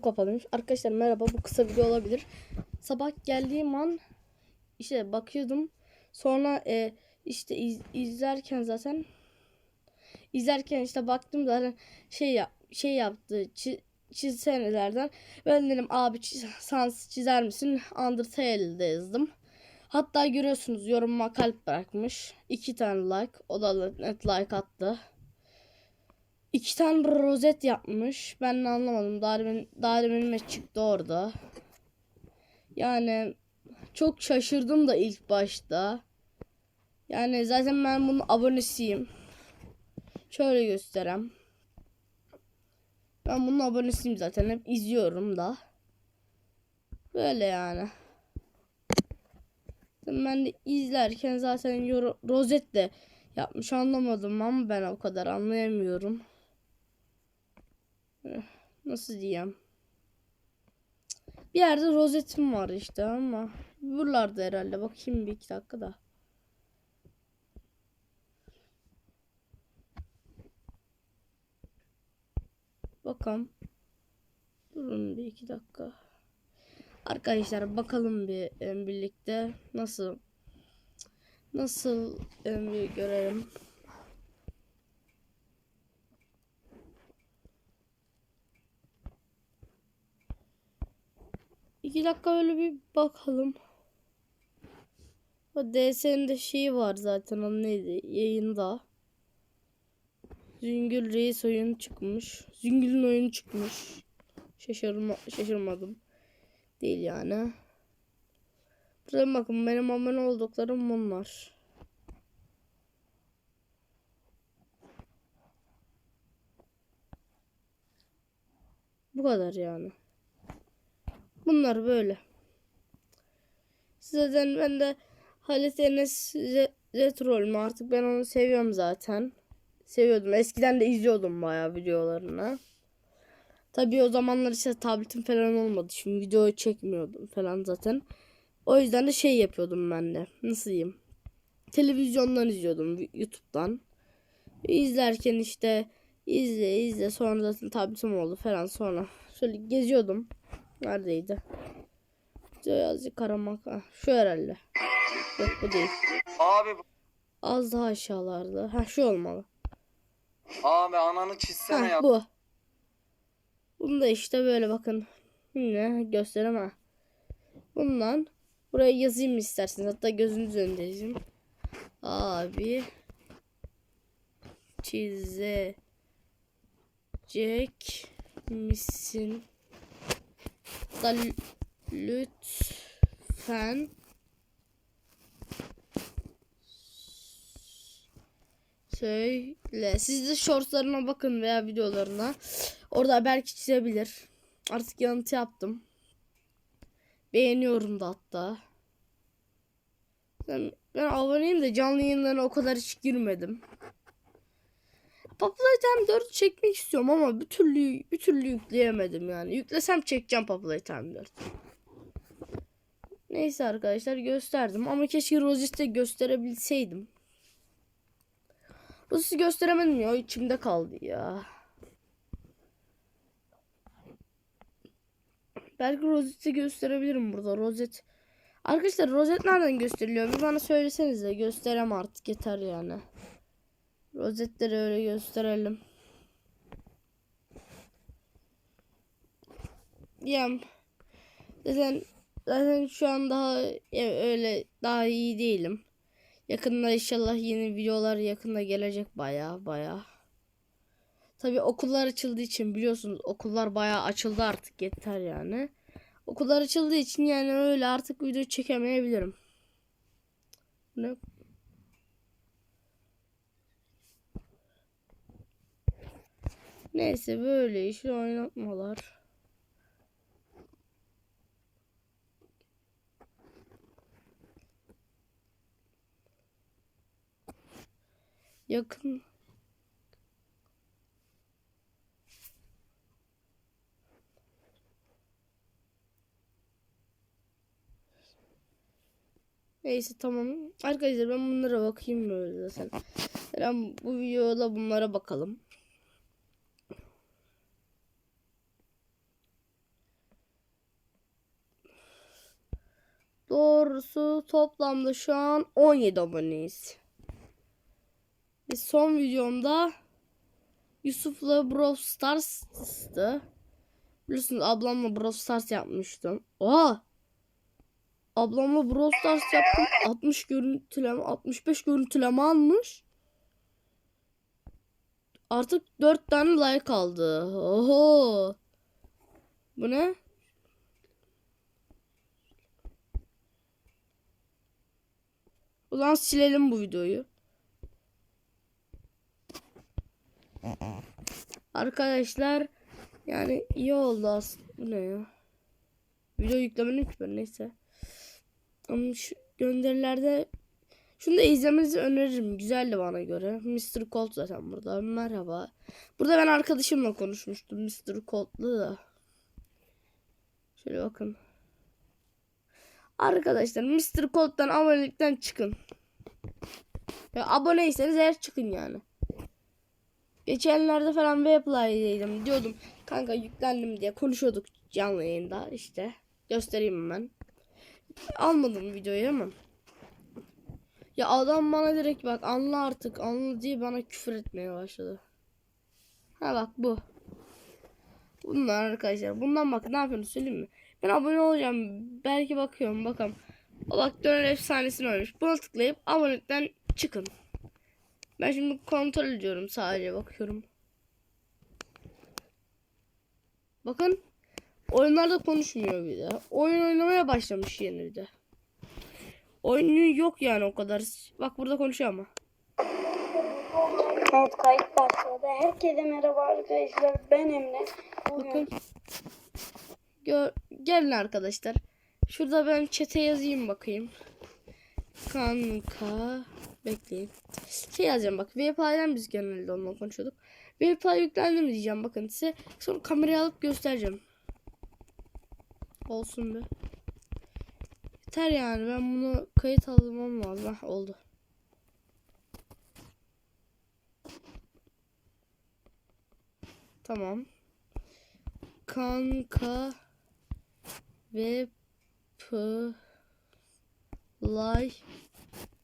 kapalıymış. Arkadaşlar merhaba bu kısa video olabilir. Sabah geldiğim an işte bakıyordum. Sonra e, işte iz- izlerken zaten izlerken işte baktım zaten şey yap şey yaptı çi- çizsenelerden ben dedim abi çiz, sans çizer misin Undertale'de yazdım. Hatta görüyorsunuz yorumuma kalp bırakmış. iki tane like. O da net like attı. İki tane rozet yapmış. Ben de anlamadım. Daha demin çıktı orada. Yani çok şaşırdım da ilk başta. Yani zaten ben bunun abonesiyim. Şöyle göstereyim. Ben bunun abonesiyim zaten. Hep izliyorum da. Böyle yani. Ben de izlerken zaten rozet de yapmış anlamadım ama ben o kadar anlayamıyorum. Nasıl diyeyim? Bir yerde rozetim var işte ama buralarda herhalde. Bakayım bir iki dakika da. Bakalım. Durun bir iki dakika. Arkadaşlar bakalım bir em, birlikte nasıl nasıl em, bir görelim. İki dakika öyle bir bakalım. O DS'nin de şeyi var zaten o neydi yayında. Züngül Reis oyunu çıkmış. Züngül'ün oyunu çıkmış. Şaşırma, şaşırmadım. Değil yani. Buraya bakın benim abone olduklarım bunlar. Bu kadar yani. Bunlar böyle. Zaten ben de Halit Enes Zetrol mu artık ben onu seviyorum zaten. Seviyordum. Eskiden de izliyordum bayağı videolarını. Tabii o zamanlar işte tabletim falan olmadı. Şimdi video çekmiyordum falan zaten. O yüzden de şey yapıyordum ben de. Nasıl diyeyim? Televizyondan izliyordum YouTube'dan. İzlerken işte izle izle sonra zaten tabletim oldu falan sonra. Şöyle geziyordum. Neredeydi? Azıcık aramak. Ah, şu herhalde. Yok bu değil. Abi Az daha aşağılarda. Ha şu olmalı. abi ananı çizsene Ha ya. bu. Bunu da işte böyle bakın. Yine gösteremem. Bundan buraya yazayım isterseniz. Hatta gözünüz önünde yazayım. Abi çizecek misin? Da lütfen Söyle. Siz de shortslarına bakın veya videolarına. Orada belki çizebilir. Artık yanıtı yaptım. Beğeniyorum da hatta. Ben, ben aboneyim de canlı yayınlarına o kadar hiç girmedim. Populate 4 çekmek istiyorum ama bir türlü bir türlü yükleyemedim yani. Yüklesem çekeceğim Populate 4. Neyse arkadaşlar gösterdim ama keşke Rosis'te gösterebilseydim. Rosis'i gösteremedim ya. içimde kaldı ya. Belki Roset'i gösterebilirim burada. Roset. Arkadaşlar rozet nereden gösteriliyor? Bir bana söylesenize. Gösterem artık yeter yani. Rozetleri öyle gösterelim. Diyem. Zaten, zaten şu an daha ya öyle daha iyi değilim. Yakında inşallah yeni videolar yakında gelecek baya baya. Tabi okullar açıldığı için biliyorsunuz okullar baya açıldı artık yeter yani. Okullar açıldığı için yani öyle artık video çekemeyebilirim. Ne? Neyse böyle işi oynatmalar. Yakın Neyse tamam. Arkadaşlar ben bunlara bakayım böyle zaten. Ben bu videoda bunlara bakalım. Doğrusu toplamda şu an 17 aboneyiz. Ve son videomda Yusuf'la Brawl Stars'tı. Biliyorsunuz ablamla Brawl Stars yapmıştım. Oha! Ablamla Brawl Stars yaptım. 60 görüntüleme, 65 görüntüleme almış. Artık 4 tane like aldı. Oho! Bu ne? O zaman silelim bu videoyu. Arkadaşlar yani iyi oldu aslında. Bu ne ya? Video yüklemenin ki neyse. Ama şu gönderilerde şunu da izlemenizi öneririm. Güzeldi bana göre. Mr. Colt zaten burada. Merhaba. Burada ben arkadaşımla konuşmuştum. Mr. Colt'la da. Şöyle bakın. Arkadaşlar Mr. Colt'tan abonelikten çıkın. Ya aboneyseniz eğer çıkın yani. Geçenlerde falan Webplay'deydim. Diyordum kanka yüklendim diye konuşuyorduk canlı yayında işte. Göstereyim hemen. Almadım videoyu ama. Ya adam bana direkt bak anla artık anla diye bana küfür etmeye başladı. Ha bak bu. Bunlar arkadaşlar. Bundan bak ne yapıyorsunuz söyleyeyim mi? Ben abone olacağım. Belki bakıyorum bakalım. O bak döner efsanesini oynamış. Buna tıklayıp abonelikten çıkın. Ben şimdi kontrol ediyorum sadece bakıyorum. Bakın oyunlarda konuşmuyor bir de. Oyun oynamaya başlamış yeni bir de. Oyunu yok yani o kadar. Bak burada konuşuyor ama. Evet kayıt başladı. Herkese merhaba arkadaşlar. Ben Emre. Bugün Bakın. Gör, gelin arkadaşlar. Şurada ben çete yazayım bakayım. Kanka. Bekleyin. Şey yazacağım bak. VPN'den biz genelde onunla konuşuyorduk. VPN yüklendi mi diyeceğim bakın size. Sonra kamerayı alıp göstereceğim. Olsun be. Yeter yani ben bunu kayıt almam lazım. Hah, oldu. Tamam. Kanka ve play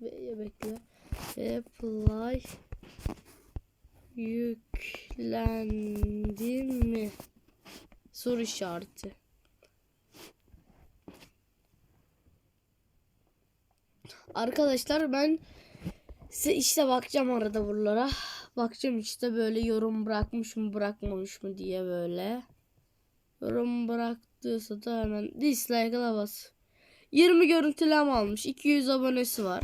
ve bekle ve play yüklendi mi? Soru işareti. Arkadaşlar ben size işte bakacağım arada buralara. Bakacağım işte böyle yorum bırakmış mı bırakmamış mı diye böyle. Yorum bıraktıysa da hemen dislike'a bas. 20 görüntüleme almış. 200 abonesi var.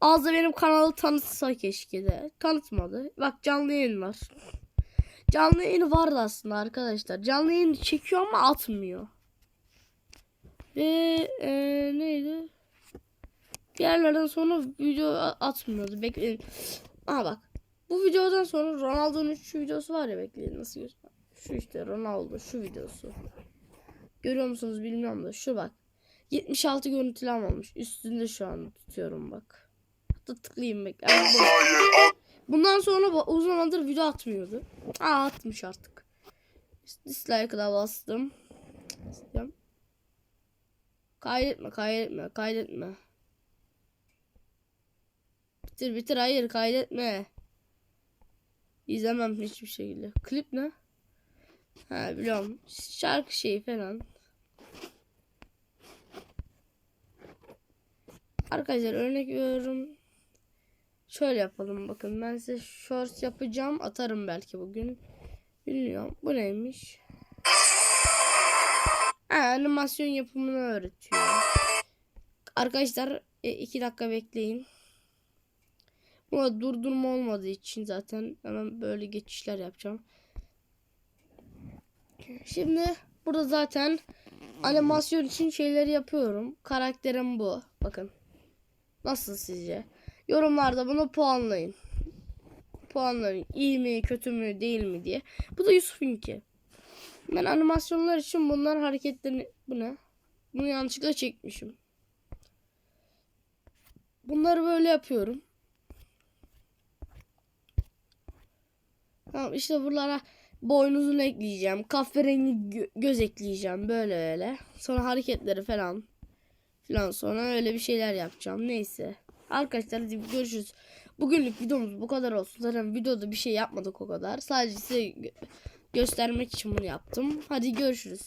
Az da benim kanalı tanıtsa keşke de. Tanıtmadı. Bak canlı yayın var. Canlı yayını vardı aslında arkadaşlar. Canlı yayını çekiyor ama atmıyor. Ve e, neydi? Diğerlerden sonra video atmıyordu. Bekleyin. Aha bak. Bu videodan sonra Ronaldo'nun şu videosu var ya bekleyin nasıl göster. Şu işte Ronaldo şu videosu. Görüyor musunuz bilmiyorum da şu bak. 76 görüntülem olmuş. Üstünde şu an tutuyorum bak. Hatta tıklayayım bekle. Bundan sonra uzun zamandır video atmıyordu. Aa atmış artık. Dislike'a bastım. İstiyorum. Kaydetme kaydetme kaydetme. Bitir bitir hayır kaydetme. İzlemem hiçbir şekilde. Klip ne? Ha biliyorum. Şarkı şeyi falan. Arkadaşlar örnek veriyorum. Şöyle yapalım bakın. Ben size shorts yapacağım. Atarım belki bugün. Bilmiyorum. Bu neymiş? Ha, animasyon yapımını öğretiyor. Arkadaşlar e, iki dakika bekleyin. Buna durdurma olmadığı için zaten hemen böyle geçişler yapacağım. Şimdi burada zaten animasyon için şeyleri yapıyorum. Karakterim bu. Bakın. Nasıl sizce? Yorumlarda bunu puanlayın. Puanlayın. İyi mi, kötü mü, değil mi diye. Bu da Yusuf'unki. Ben animasyonlar için bunların hareketlerini... Bu ne? Bunu yanlışlıkla çekmişim. Bunları böyle yapıyorum. Tamam işte buralara boynuzunu ekleyeceğim. Kahverengi gö- göz ekleyeceğim. Böyle böyle. Sonra hareketleri falan Falan sonra öyle bir şeyler yapacağım. Neyse. Arkadaşlar hadi görüşürüz. Bugünlük videomuz bu kadar olsun. Zaten videoda bir şey yapmadık o kadar. Sadece size gö- göstermek için bunu yaptım. Hadi görüşürüz.